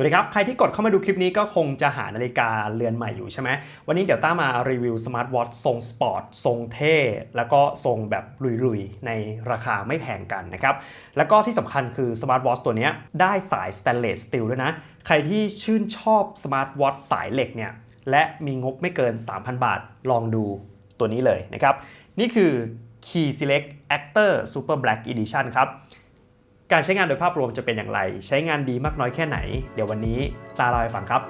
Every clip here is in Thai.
วัสดีครับ ใครที่กดเข้ามาดูคลิปนี้ก็คงจะหานาฬิกาเรือนใหม่อยู่ใช่ไหม วันนี้เดี๋ยวต้ามารีวิวสมาร์ทวอททรงสปอร์ต ทรงเท่ แล้วก็ทรงแบบลุยๆ ในราคาไม่แพงกันนะครับ แล้วก็ที่สำคัญคือสมาร์ทวอทตัวนี้ได้สายสแตนเลสสตีลด้วยนะ ใครที่ชื่นชอบสมาร์ทวอทสายเหล็กเนี่ย และมีงบไม่เกิน 3,000 บาท ลองดูตัวนี้เลยนะครับ นี่คือ Key Select Actor Super Black Edition ครับ การใช้งานโดยภาพรวมจะเป็นอย่างไร ใช้งานดีมากน้อยแค่ไหน เดี๋ยววันนี้ตาเล่าให้ฟังครับ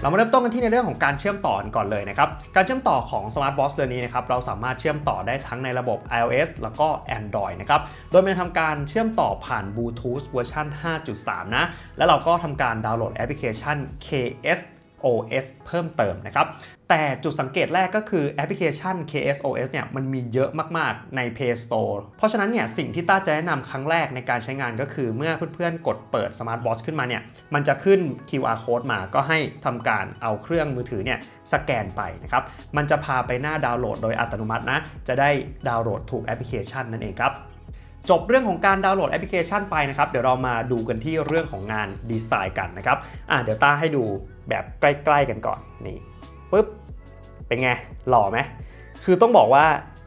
เรามาเริ่มต้นกันที่ในเรื่องของการเชื่อมต่อกันก่อนเลยนะครับ การเชื่อมต่อของ Smart Watch เรือนนี้นะครับเราสามารถเชื่อมต่อได้ทั้งในระบบ iOS แล้วก็ Android นะครับ โดยมันทำการเชื่อมต่อผ่าน Bluetooth เวอร์ชัน5.3 นะ แล้วเราก็ทำการดาวน์โหลดแอปพลิเคชัน KS OS เพิ่มเติมนะครับ แต่จุดสังเกตแรกก็คือแอปพลิเคชัน KSOS เนี่ยมันมีเยอะมาก ๆ ใน Play Store เพราะฉะนั้นเนี่ยสิ่งที่ต้าจะแนะนำครั้งแรกในการใช้งานก็คือเมื่อเพื่อน ๆ กดเปิด Smart Watch ขึ้นมาเนี่ยมันจะขึ้น QR code มาก็ให้ทำการเอาเครื่องมือถือเนี่ยสแกนไปนะครับ มันจะพาไปหน้าดาวน์โหลดโดยอัตโนมัตินะ จะได้ดาวน์โหลดถูกแอปพลิเคชันนั่นเองครับ จบเรื่องของการดาวน์โหลดแอปพลิเคชันไปนะครับ เดี๋ยวเรามาดูกันที่เรื่องของงานดีไซน์กันนะครับอะเดี๋ยวต้าให้ดูแบบใกล้ ๆ กันก่อนนี่ปุ๊บเป็นไงหล่อไหมคือต้องบอกว่า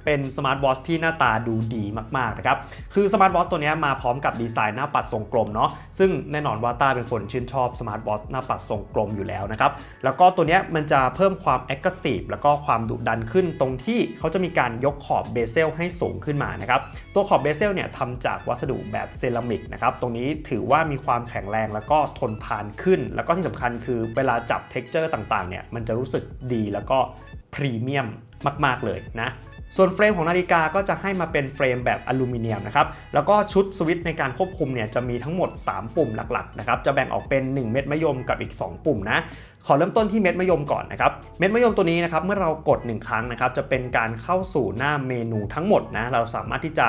เป็นสมาร์ทวอทที่หน้าตาดูดีมากๆนะครับ คือสมาร์ทวอทตัวนี้มาพร้อมกับดีไซน์หน้าปัดทรงกลมเนาะ ซึ่งแน่นอนว่าต้าเป็นคนชื่นชอบสมาร์ทวอทหน้าปัดทรงกลมอยู่แล้วนะครับ แล้วก็ตัวนี้มันจะเพิ่มความ a g g r e s s i v e แล้วก็ความดุดันขึ้นตรงที่เขาจะมีการยกขอบเบเซลให้สูงขึ้นมานะครับ ตัวขอบเบเซลเนี่ยทำจากวัสดุแบบเซรามิกนะครับ ตรงนี้ถือว่ามีความแข็งแรงแล้วก็ทนทานขึ้น แล้วก็ที่สำคัญคือเวลาจับเท็กเจอร์ต่างๆเนี่ยมันจะรู้สึกดีแล้วก็ พรีเมียมมาก ๆ เลยนะ ส่วนเฟรมของนาฬิกาก็จะให้มาเป็นเฟรมแบบอลูมิเนียมนะครับ แล้วก็ชุดสวิตช์ในการควบคุมเนี่ยจะมีทั้งหมด 3 ปุ่มหลัก ๆ นะครับ จะแบ่งออกเป็น 1 เม็ดมะยมกับอีก 2 ปุ่มนะ ขอเริ่มต้นที่เม็ดมะยมก่อนนะครับ เม็ดมะยมตัวนี้นะครับ เมื่อเรากด 1 ครั้งนะครับ จะเป็นการเข้าสู่หน้าเมนูทั้งหมดนะ เราสามารถที่จะ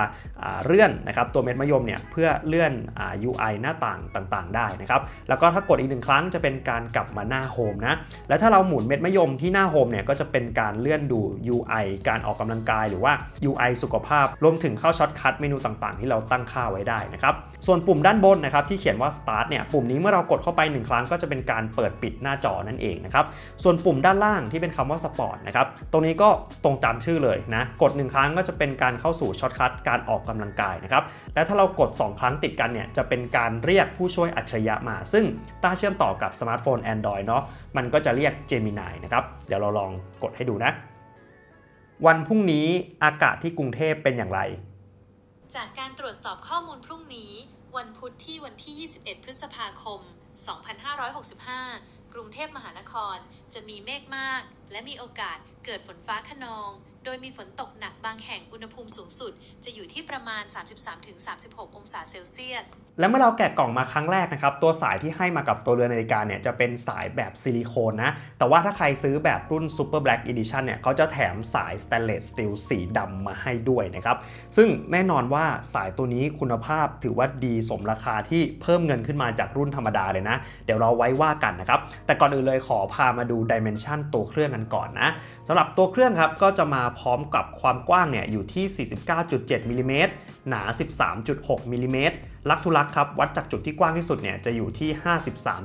เลื่อนนะครับตัวเม็ดมะยมเนี่ยเพื่อเลื่อนอ UI หน้าต่างต่างๆ ได้นะครับ แล้วก็ถ้ากดอีกหนึ่งครั้งจะเป็นการกลับมาหน้าโฮมนะ และถ้าเราหมุนเม็ดมะยมที่หน้าโฮมเนี่ยก็จะเป็นการเลื่อนดู UI การออกกำลังกายหรือว่า UI สุขภาพ รวมถึงเข้าช็อตคัทเมนูต่างๆ ที่เราตั้งค่าไว้ได้นะครับ ส่วนปุ่มด้านบนนะครับที่เขียนว่า start เนี่ย ปุ่มนี้เมื่อเรากดเข้าไป 1 ครั้งก็จะเป็นการเปิดปิดหน้าจอนั่นเองนะครับ ส่วนปุ่มด้านล่างที่เป็นคำว่า sport นะครับ ตรงนี้ก็ตรงตามชื่อเลยนะ กด 1 ครั้งก็จะเป็นการเข้าสู่ช็อตคัทการออกกำลังกายนะครับ และถ้าเรากด 2 ครั้งติดกันเนี่ยจะเป็นการเรียกผู้ช่วยอัจฉริยะมา ซึ่งต้าเชื่อมต่อกับสมาร์ทโฟน Android เนาะ มันก็จะเรียก Gemini นะครับ เดี๋ยวเราลองกดให้ดูนะ วันพรุ่งนี้อากาศที่กรุงเทพเป็นอย่างไร จากการตรวจสอบข้อมูลพรุ่งนี้ วันพุธที่วันที่ 21 พฤษภาคม 2565 กรุงเทพมหานคร จะมีเมฆมาก และมีโอกาสเกิดฝนฟ้าขนอง โดยมีฝนตกหนักบางแห่งอุณหภูมิสูงสุด จะอยู่ที่ประมาณ 33-36 องศาเซลเซียส และเมื่อเราแกะกล่องมาครั้งแรกนะครับ ตัวสายที่ให้มากับตัวเรือนนาฬิกาเนี่ยจะเป็นสายแบบซิลิโคนนะ แต่ว่าถ้าใครซื้อแบบรุ่น Super Black Edition เนี่ยเขาจะแถมสาย Stainless Steel สีดำมาให้ด้วยนะครับ ซึ่งแน่นอนว่าสายตัวนี้คุณภาพถือว่าดีสมราคาที่เพิ่มเงินขึ้นมาจากรุ่นธรรมดาเลยนะ เดี๋ยวเราไว้ว่ากันนะครับ แต่ก่อนอื่นเลยขอพามาดู Dimension ตัวเครื่องกันก่อนนะสำหรับตัวเครื่องครับก็จะมาพร้อมกับความกว้างเนี่ยอยู่ที่ 49.7มิลลิเมตรหนา 13.6มิลลิเมตรลักทุลักครับวัดจากจุดที่กว้างที่สุดเนี่ยจะอยู่ที่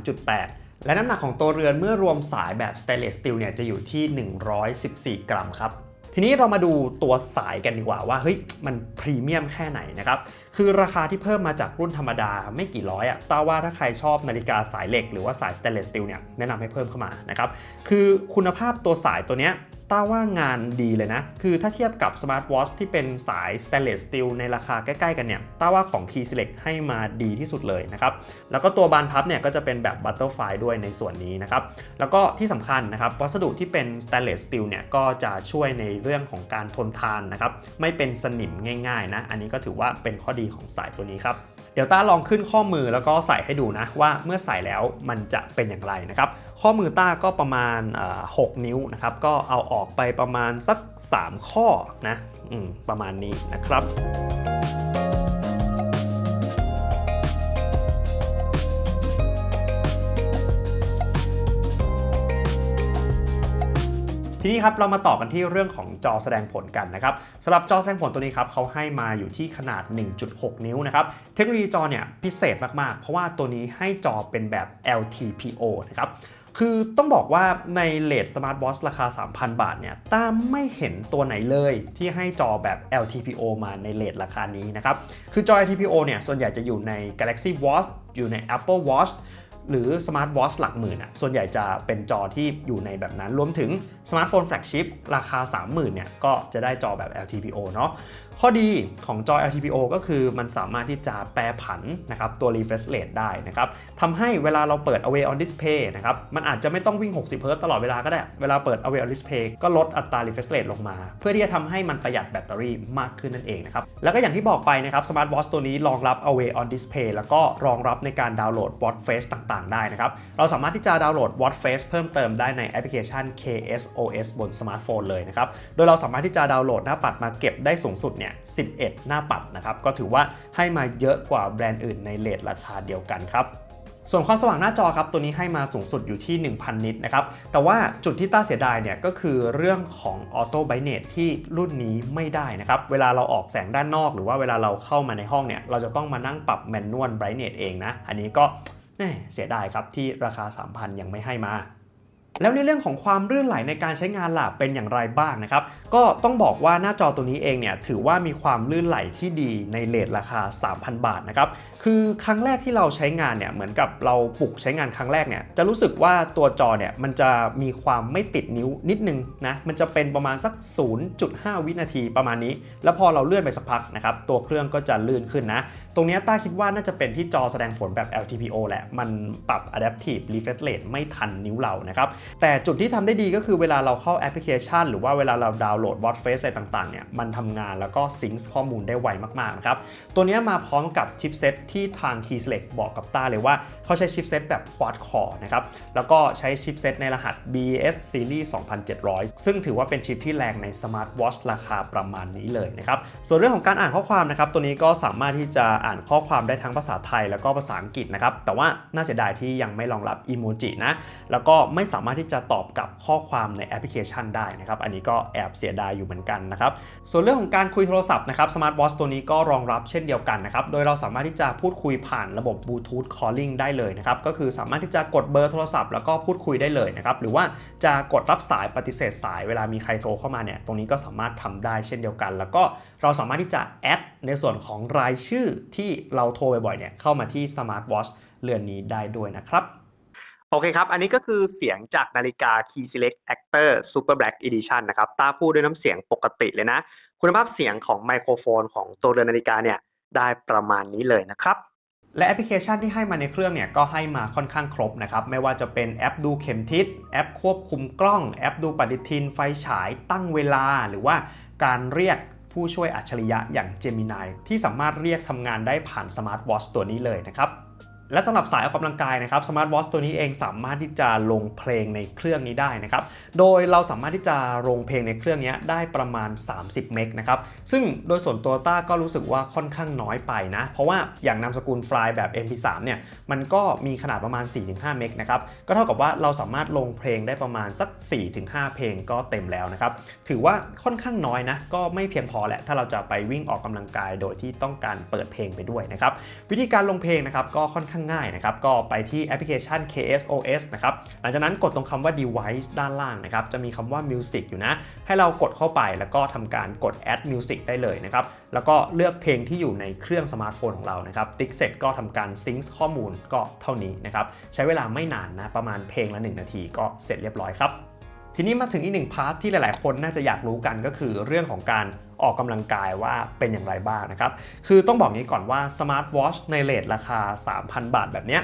53.8และน้ำหนักของตัวเรือนเมื่อรวมสายแบบ stainless steel เนี่ยจะอยู่ที่ 114 กรัมครับ ทีนี้เรามาดูตัวสายกันดีกว่าว่าเฮ้ยมันพรีเมียมแค่ไหนนะครับ คือราคาที่เพิ่มมาจากรุ่นธรรมดาไม่กี่ร้อยอะต้าว่าถ้าใครชอบนาฬิกาสายเหล็กหรือว่าสาย stainless steel เนี่ยแนะนำให้เพิ่มเข้ามานะครับ คือคุณภาพตัวสายตัวเนี้ย ต้าว่างานดีเลยนะ คือถ้าเทียบกับ Smart Watch ที่เป็นสาย Stainless Steel ในราคาใกล้ ๆ กันเนี่ย ต้าว่าของ Key Select ให้มาดีที่สุดเลยนะครับ แล้วก็ตัวบานพับเนี่ยก็จะเป็นแบบ Butterfly ด้วยในส่วนนี้นะครับ แล้วก็ที่สำคัญนะครับ วัสดุที่เป็น Stainless Steel เนี่ยก็จะช่วยในเรื่องของการทนทานนะครับ ไม่เป็นสนิมง่ายๆนะ อันนี้ก็ถือว่าเป็นข้อดีของสายตัวนี้ครับเดี๋ยวต้าลองขึ้นข้อมือแล้วก็ใส่ให้ดูนะว่าเมื่อใส่แล้วมันจะเป็นอย่างไรนะครับ ข้อมือต้าก็ประมาณ 6 นิ้วนะครับ ก็เอาออกไปประมาณสัก 3 ข้อนะอประมาณนี้นะครับททีนี้ครับเรามาต่อกันที่เรื่องของจอแสดงผลกันนะครับสำหรับจอแสดงผลตัวนี้ครับเขาให้มาอยู่ที่ขนาด 1.6 นิ้วนะครับเทคโนโลยีจอเนี่ยพิเศษมาก ๆ เพราะว่าตัวนี้ให้จอเป็นแบบ LTPO นะครับ คือต้องบอกว่าในเลดสมาร์ทวอชราคา 3,000 บาทเนี่ยตามไม่เห็นตัวไหนเลยที่ให้จอแบบ LTPO มาในเลทราคานี้นะครับ คือจอ LTPO เนี่ยส่วนใหญ่จะอยู่ใน Galaxy Watch อยู่ใน Apple Watch หรือสมาร์ทวอชหลักหมื่นอะ ส่วนใหญ่จะเป็นจอที่อยู่ในแบบนั้น รวมถึงสมาร์ทโฟนแฟลกชิพราคา 30,000เนี่ย ก็จะได้จอแบบ LTPO เนาะข้อดีของจอ LTPO ก็คือมันสามารถที่จะแปรผันนะครับตัว refresh rate ได้นะครับทำให้เวลาเราเปิด Away on Display นะครับมันอาจจะไม่ต้องวิ่ง 60 Hz ตลอดเวลาก็ได้ เวลาเปิด Away on Display ก็ลดอัตรา refresh rate ลงมา เพื่อที่จะทำให้มันประหยัดแบตเตอรี่มากขึ้นนั่นเองนะครับ แล้วก็อย่างที่บอกไปนะครับ Smart Watch ตัวนี้รองรับ Away on Display แล้วก็รองรับในการดาวน์โหลด Watch Face ต่างๆ ได้นะครับ เราสามารถที่จะดาวน์โหลด Watch Face เพิ่มเติมได้ในแอปพลิเคชัน KSOS บนสมาร์ทโฟนเลยนะครับ โดยเราสามารถที่จะดาวน์โหลดหน้าปัดมาเก็บได้สูงสุดเนี่ย11 หน้าปัดนะครับ ก็ถือว่าให้มาเยอะกว่าแบรนด์อื่นในเลทราคาเดียวกันครับส่วนความสว่างหน้าจอครับตัวนี้ให้มาสูงสุดอยู่ที่ 1,000 นิตนะครับ แต่ว่าจุดที่ต้าเสียดายเนี่ยก็คือเรื่องของออโต้ไบเนตที่รุ่นนี้ไม่ได้นะครับ เวลาเราออกแสงด้านนอกหรือว่าเวลาเราเข้ามาในห้องเนี่ย เราจะต้องมานั่งปรับแมนนวลไบรเนตเองนะ อันนี้ก็แหม่เสียดายครับที่ราคา 3,000 ยังไม่ให้มา แล้วในเรื่องของความลื่นไหลในการใช้งานล่ะเป็นอย่างไรบ้างนะครับ ก็ต้องบอกว่าหน้าจอตัวนี้เองเนี่ยถือว่ามีความลื่นไหลที่ดีในเลทราคา 3,000 บาทนะครับ คือครั้งแรกที่เราใช้งานเนี่ยเหมือนกับเราปลุกใช้งานครั้งแรกเนี่ยจะรู้สึกว่าตัวจอเนี่ยมันจะมีความไม่ติดนิ้วนิดนึงนะมันจะเป็นประมาณสัก 0.5 วินาทีประมาณนี้ แล้วพอเราเลื่อนไปสักพักนะครับตัวเครื่องก็จะลื่นขึ้นนะตรงนี้ต้าคิดว่าน่าจะเป็นที่จอแสดงผลแบบ LTPO แหละมันปรับ Adaptive Refresh Rate ไม่ทันนิ้วเรานะครับแต่จุดที่ทำได้ดีก็คือเวลาเราเข้าแอปพลิเคชัน หรือว่าเวลาเราดาวน์โหลด Watch Face อะไรต่างๆเนี่ยมันทำงานแล้วก็ซิงค์ข้อมูลได้ไวมากๆนะครับตัวนี้มาพร้อมกับชิปเซ็ตที่ทาง Key Select บอกกับต้าเลยว่าเขาใช้ชิปเซ็ตแบบ Quad Core นะครับแล้วก็ใช้ชิปเซ็ตในรหัส BS Series 2700 ซึ่งถือว่าเป็นชิปที่แรงใน Smart Watch ราคาประมาณนี้เลยนะครับส่วนเรื่องของการอ่านข้อความนะครับตัวนี้ก็สามารถที่จะอ่านข้อความได้ทั้งภาษาไทยแล้วก็ภาษาอังกฤษนะครับแต่ว่าน่าเสียดายที่ยังไม่รองรับอีโมจินะแล้วก็ไม่สามารถที่จะตอบกับข้อความในแอปพลิเคชันได้นะครับ อันนี้ก็แอบเสียดายอยู่เหมือนกันนะครับ ส่วนเรื่องของการคุยโทรศัพท์นะครับ Smart Watch ตัวนี้ก็รองรับเช่นเดียวกันนะครับ โดยเราสามารถที่จะพูดคุยผ่านระบบ Bluetooth Calling ได้เลยนะครับ ก็คือสามารถที่จะกดเบอร์โทรศัพท์แล้วก็พูดคุยได้เลยนะครับ หรือว่าจะกดรับสายปฏิเสธสายเวลามีใครโทรเข้ามาเนี่ย ตรงนี้ก็สามารถทำได้เช่นเดียวกัน แล้วก็เราสามารถที่จะแอดในส่วนของรายชื่อที่เราโทรบ่อยๆเนี่ยเข้ามาที่ Smart Watch เรือนนี้ได้ด้วยนะครับ โอเคครับ อันนี้ก็คือเสียงจากนาฬิกา Key Select Actor Super Black Edition นะครับ ต้าพูดด้วยน้ำเสียงปกติเลยนะ คุณภาพเสียงของไมโครโฟนของตัวเรือนนาฬิกาเนี่ยได้ประมาณนี้เลยนะครับ และแอปพลิเคชันที่ให้มาในเครื่องเนี่ยก็ให้มาค่อนข้างครบนะครับ ไม่ว่าจะเป็นแอปดูเข็มทิศ แอปควบคุมกล้อง แอปดูปฏิทิน ไฟฉาย ตั้งเวลา หรือว่าการเรียกผู้ช่วยอัจฉริยะอย่าง Gemini ที่สามารถเรียกทำงานได้ผ่านสมาร์ทวอชตัวนี้เลยนะครับ และสำหรับสายออกกำลังกายนะครับสมาร์ทวอชตัวนี้เองสามารถที่จะลงเพลงในเครื่องนี้ได้นะครับโดยเราสามารถที่จะลงเพลงในเครื่องนี้ได้ประมาณ 30 เมกนะครับซึ่งโดยส่วนตัวต้าก็รู้สึกว่าค่อนข้างน้อยไปนะเพราะว่าอย่างนามสกุลไฟล์แบบ MP3 เนี่ยมันก็มีขนาดประมาณ 4-5 เมกนะครับก็เท่ากับว่าเราสามารถลงเพลงได้ประมาณสัก 4-5 เพลงก็เต็มแล้วนะครับถือว่าค่อนข้างน้อยนะก็ไม่เพียงพอแหละถ้าเราจะไปวิ่งออกกำลังกายโดยที่ต้องการเปิดเพลงไปด้วยนะครับวิธีการลงเพลงนะครับก็ค่อนข้างง่ายนะครับ ก็ไปที่แอปพลิเคชัน KSOS นะครับ หลังจากนั้นกดตรงคำว่า device ด้านล่างนะครับ จะมีคำว่า music อยู่นะ ให้เรากดเข้าไปแล้วก็ทำการกด add music ได้เลยนะครับ แล้วก็เลือกเพลงที่อยู่ในเครื่องสมาร์ทโฟนของเรานะครับ ติ๊กเสร็จก็ทำการซิงค์ข้อมูลก็เท่านี้นะครับ ใช้เวลาไม่นานนะ ประมาณเพลงละ 1 นาทีก็เสร็จเรียบร้อยครับ ทีนี้มาถึงอีกหนึ่งพาร์ทที่หลาย ๆ คนน่าจะอยากรู้กันก็คือเรื่องของการออกกำลังกายว่าเป็นอย่างไรบ้างนะครับ คือต้องบอกงี้ก่อนว่าสมาร์ทวอชในเลทราคา 3,000 บาทแบบเนี้ย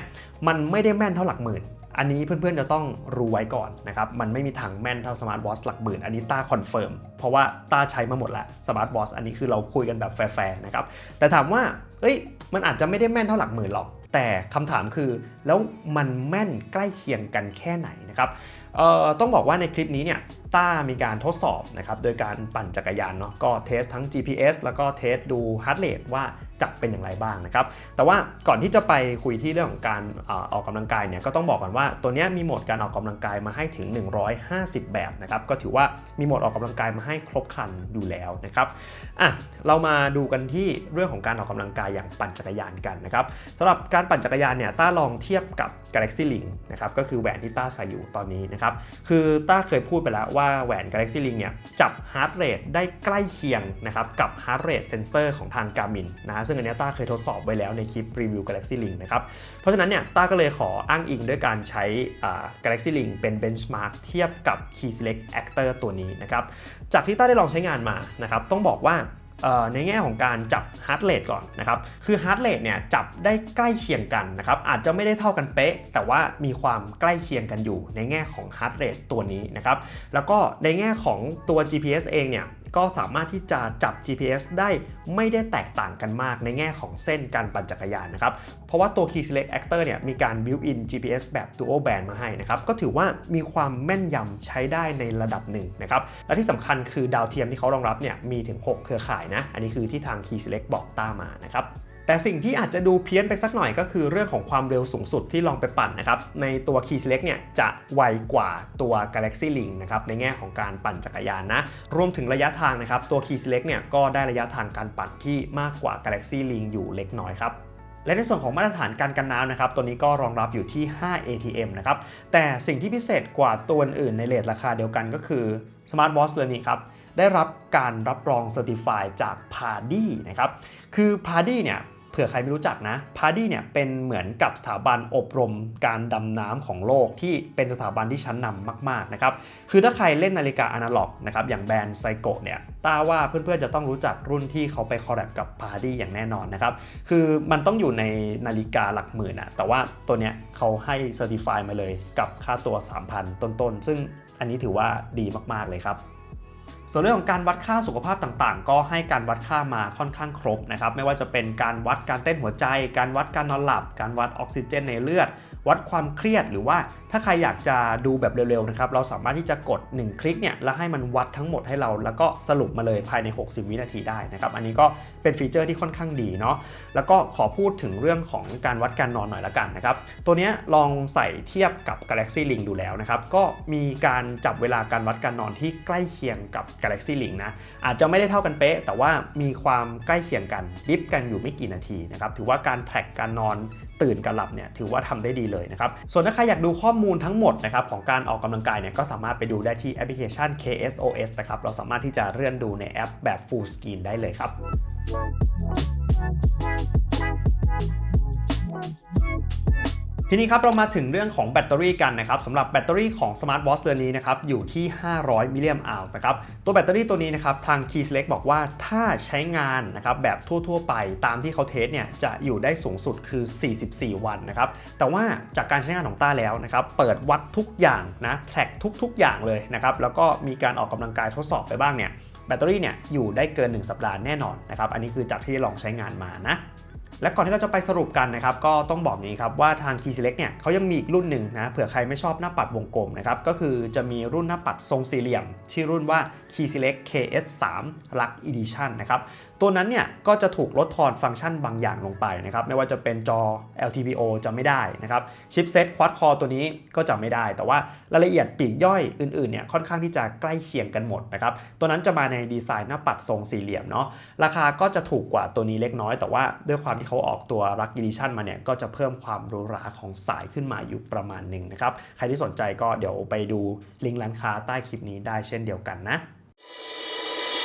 มันไม่ได้แม่นเท่าหลักหมื่น อันนี้เพื่อน ๆ จะต้องรู้ไว้ก่อนนะครับ มันไม่มีทางแม่นเท่าสมาร์ทวอชหลักหมื่น อันนี้ต้าคอนเฟิร์ม เพราะว่าต้าใช้มาหมดแล้วสมาร์ทวอชอันนี้คือเราคุยกันแบบแฟร์ๆนะครับ แต่ถามว่า เอ้ย มันอาจจะไม่ได้แม่นเท่าหลักหมื่นหรอก แต่คำถามคือแล้วมันแม่นใกล้เคียงกันแค่ไหนนะครับต้องบอกว่าในคลิปนี้เนี่ย ต้ามีการทดสอบนะครับโดยการปั่นจักรยานเนาะก็เทสทั้ง GPS แล้วก็เทสดู heart rate ว่าจะเป็นอย่างไรบ้างนะครับ แต่ว่าก่อนที่จะไปคุยที่เรื่องของการออออกกำลังกายเนี่ยก็ต้องบอกก่อนว่าตัวนี้มีโหมดการออกกำลังกายมาให้ถึง 150 แบบนะครับก็ถือว่ามีโหมดออกกำลังกายมาให้ครบครันอยู่แล้วนะครับอะเรามาดูกันที่เรื่องของการออกกำลังกายอย่างปั่นจักรยานกันนะครับสำหรับการปั่นจักรยานเนี่ยต้าลองเทียบกับ Galaxy Link นะครับก็คือแหวนที่ต้าใส่อยู่ตอนนี้นะครับคือต้าเคยพูดไปแล้วว่าว่าแหวน Galaxy Ring เนี่ยจับ heart rate ได้ใกล้เคียงนะครับกับ heart rate sensor ของทาง Garmin นะฮะซึ่งอันเนี้ยต้าเคยทดสอบไว้แล้วในคลิปรีวิว Galaxy Ring นะครับเพราะฉะนั้นเนี่ยต้าก็เลยขออ้างอิงด้วยการใช้ Galaxy Ring เป็น benchmark เทียบกับ Key Select Actor ตัวนี้นะครับจากที่ต้าได้ลองใช้งานมานะครับต้องบอกว่า ในแง่ของการจับฮาร์ดเรทก่อนนะครับ คือฮาร์ดเรทเนี่ยจับได้ใกล้เคียงกันนะครับ อาจจะไม่ได้เท่ากันเป๊ะ แต่ว่ามีความใกล้เคียงกันอยู่ในแง่ของฮาร์ดเรทตัวนี้นะครับ แล้วก็ในแง่ของตัว GPS เองเนี่ย ก็สามารถที่จะจับ GPS ได้ไม่ได้แตกต่างกันมากในแง่ของเส้นการปั่นจักรยานนะครับ เพราะว่าตัว Key Select Actor เนี่ยมีการ built-in GPS แบบ dual band มาให้นะครับ ก็ถือว่ามีความแม่นยำใช้ได้ในระดับหนึ่งนะครับ และที่สำคัญคือดาวเทียมที่เขารองรับเนี่ยมีถึง 6 เครือข่ายนะ อันนี้คือที่ทาง Key Select บอกต้ามานะครับ แต่สิ่งที่อาจจะดูเพี้ยนไปสักหน่อยก็คือเรื่องของความเร็วสูงสุดที่ลองไปปั่นนะครับในตัว Key Select เนี่ยจะไวกว่าตัว Galaxy Link นะครับในแง่ของการปั่นจักรยานนะรวมถึงระยะทางนะครับตัว Key Select เนี่ยก็ได้ระยะทางการปั่นที่มากกว่า Galaxy Link อยู่เล็กน้อยครับและในส่วนของมาตรฐานการกันน้ำนะครับ ตัวนี้ก็รองรับอยู่ที่ 5 ATM นะครับ แต่สิ่งที่พิเศษกว่าตัวอื่นในเลทราคาเดียวกันก็คือ Smart Watch ตัวนี้ครับ ได้รับการรับรอง Certify จาก Pardy นะครับ คือ Pardy เนี่ย เผื่อใครไม่รู้จักนะ Pardy เนี่ยเป็นเหมือนกับสถาบันอบรมการดำน้ำของโลกที่เป็นสถาบันที่ชั้นนำมากๆนะครับคือถ้าใครเล่นนาฬิกาอนาล็อกนะครับอย่างแบรนด์ไซโกเนี่ยตาว่าเพื่อนๆจะต้องรู้จักรุ่นที่เขาไปคอลแลบกับ Pardy อย่างแน่นอนนะครับคือมันต้องอยู่ในนาฬิกาหลักหมื่นอะแต่ว่าตัวเนี้ยเขาให้เซอร์ติฟายมาเลยกับค่าตัว 3,000 ต้นๆ ซึ่งอันนี้ถือว่าดีมากๆเลยครับ ส่วนเรื่องของการวัดค่าสุขภาพต่างๆ ก็ให้การวัดค่ามาค่อนข้างครบนะครับ ไม่ว่าจะเป็นการวัดการเต้นหัวใจ การวัดการนอนหลับ การวัดออกซิเจนในเลือด วัดความเครียดหรือว่าถ้าใครอยากจะดูแบบเร็วๆนะครับเราสามารถที่จะกด 1 คลิกเนี่ยแล้วให้มันวัดทั้งหมดให้เรา แล้วก็สรุปมาเลยภายใน 60 วินาทีได้นะครับอันนี้ก็เป็นฟีเจอร์ที่ค่อนข้างดีเนาะแล้วก็ขอพูดถึงเรื่องของการวัดการนอนหน่อยละกันนะครับตัวนี้ลองใส่เทียบกับ Galaxy Link ดูแล้วนะครับก็มีการจับเวลาการวัดการนอนที่ใกล้เคียงกับ Galaxy Link นะอาจจะไม่ได้เท่ากันเป๊ะ แต่ว่ามีความใกล้เคียงกันดิฟกันอยู่ไม่กี่นาทีนะครับถือว่าการแทร็กการนอนตื่นกับหลับเนี่ยถือว่าทำได้ดีเลยนะครับส่วนถ้าใครอยากดูข้อมูลทั้งหมดนะครับของการออกกำลังกายเนี่ยก็สามารถไปดูได้ที่แอปพลิเคชัน KSOS นะครับเราสามารถที่จะเลื่อนดูในแอปแบบ Full Screen ได้เลยครับ ทีนี้ครับเรามาถึงเรื่องของแบตเตอรี่กันนะครับสำหรับแบตเตอรี่ของ Smart Watch เรือนนี้นะครับอยู่ที่ 500 มิลลิแอมป์อวนะครับตัวแบตเตอรี่ตัวนี้นะครับทาง Key Select บอกว่าถ้าใช้งานนะครับแบบทั่ว ๆ ไปตามที่เขาเทสเนี่ยจะอยู่ได้สูงสุดคือ 44 วันนะครับแต่ว่าจากการใช้งานของต้าแล้วนะครับเปิดวัดทุกอย่างนะแท็กทุก ๆ อย่างเลยนะครับแล้วก็มีการออกกำลังกายทดสอบไปบ้างเนี่ยแบตเตอรี่เนี่ยอยู่ได้เกิน 1 สัปดาห์แน่นอนนะครับอันนี้คือจากที่ลองใช้งานมานะ และก่อนที่เราจะไปสรุปกันนะครับก็ต้องบอกนี้ครับว่าทาง Key Select เนี่ยเขายังมีอีกรุ่นหนึ่งนะเผื่อใครไม่ชอบหน้าปัดวงกลมนะครับก็คือจะมีรุ่นหน้าปัดทรงสี่เหลี่ยม ชื่อรุ่นว่า Key Select KS3 Lux Edition นะครับ ตัวนั้นเนี่ยก็จะถูกลดทอนฟังก์ชันบางอย่างลงไปนะครับไม่ว่าจะเป็นจอ LTPO จะไม่ได้นะครับชิปเซ็ต Quad Core ตัวนี้ก็จะไม่ได้ แต่ว่ารายละเอียดปีกย่อยอื่นๆเนี่ยค่อนข้างที่จะใกล้เคียงกันหมดนะครับตัวนั้นจะมาในดีไซน์หน้าปัดทรงสี่เหลี่ยมเนาะราคาก็จะถูกกว่าตัวนี้เล็กน้อย แต่ว่าด้วยความที่เขาออกตัว Lux Edition มาเนี่ยก็จะเพิ่มความหรูหราของสายขึ้นมาอยู่ประมาณหนึ่งนะครับใครที่สนใจก็เดี๋ยวไปดูลิงก์ร้านค้าใต้คลิปนี้ได้เช่นเดียวกันนะ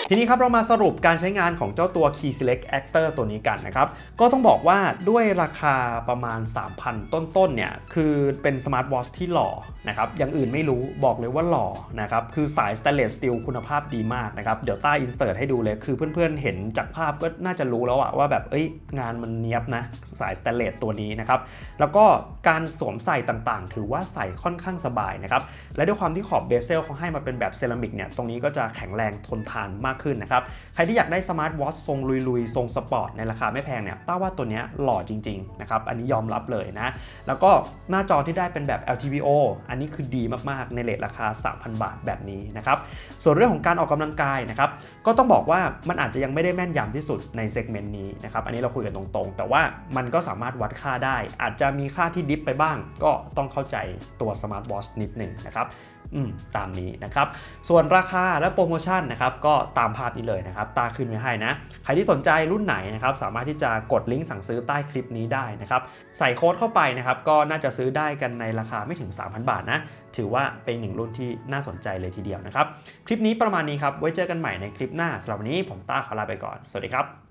ทีนี้ครับเรามาสรุปการใช้งานของเจ้าตัว Key Select Actor ตัวนี้กันนะครับ ก็ต้องบอกว่าด้วยราคาประมาณ 3,000 ต้นๆเนี่ย คือเป็นสมาร์ทวอทที่หล่อนะครับ อย่างอื่นไม่รู้บอกเลยว่าหล่อนะครับ คือสาย Stainless Steel คุณภาพดีมากนะครับ เดี๋ยวต้าอินเสิร์ตให้ดูเลย คือเพื่อนๆเห็นจากภาพก็น่าจะรู้แล้วอะว่าแบบเอ้ยงานมันเนี้ยบนะสาย Stainless ตัวนี้นะครับ แล้วก็การสวมใส่ต่างๆ ถือว่าใส่ค่อนข้างสบายนะครับ และด้วยความที่ขอบเบเซลเขาให้มาเป็นแบบเซรามิกเนี่ย ตรงนี้ก็จะแข็งแรงทนทานมากากขึ้นนะครับ ใครที่อยากได้สมาร์ทวอททรงลุยๆ ทรงสปอร์ตในราคาไม่แพงเนี่ยต้าว่าตัวนี้หล่อจริงๆนะครับ อันนี้ยอมรับเลยนะ แล้วก็หน้าจอที่ได้เป็นแบบ LTPO อันนี้คือดีมากๆ ในเลทราคา 3,000 บาทแบบนี้นะครับ ส่วนเรื่องของการออกกำลังกายนะครับ ก็ต้องบอกว่ามันอาจจะยังไม่ได้แม่นยำที่สุดในเซกเมนต์นี้นะครับ อันนี้เราคุยกันตรงๆ แต่ว่ามันก็สามารถวัดค่าได้ อาจจะมีค่าที่ดิฟไปบ้าง ก็ต้องเข้าใจตัวสมาร์ทวอชนิดหนึ่งนะครับ ตามนี้นะครับ ส่วนราคาและโปรโมชั่นนะครับก็ตามภาพนี้เลยนะครับ ตาขึ้นไว้ให้นะ ใครที่สนใจรุ่นไหนนะครับสามารถที่จะกดลิงก์สั่งซื้อใต้คลิปนี้ได้นะครับ ใส่โค้ดเข้าไปนะครับก็น่าจะซื้อได้กันในราคาไม่ถึง 3,000 บาทนะ ถือว่าเป็นหนึ่งรุ่นที่น่าสนใจเลยทีเดียวนะครับ คลิปนี้ประมาณนี้ครับ ไว้เจอกันใหม่ในคลิปหน้าสำหรับวันนี้ผมต้าขอลาไปก่อน สวัสดีครับ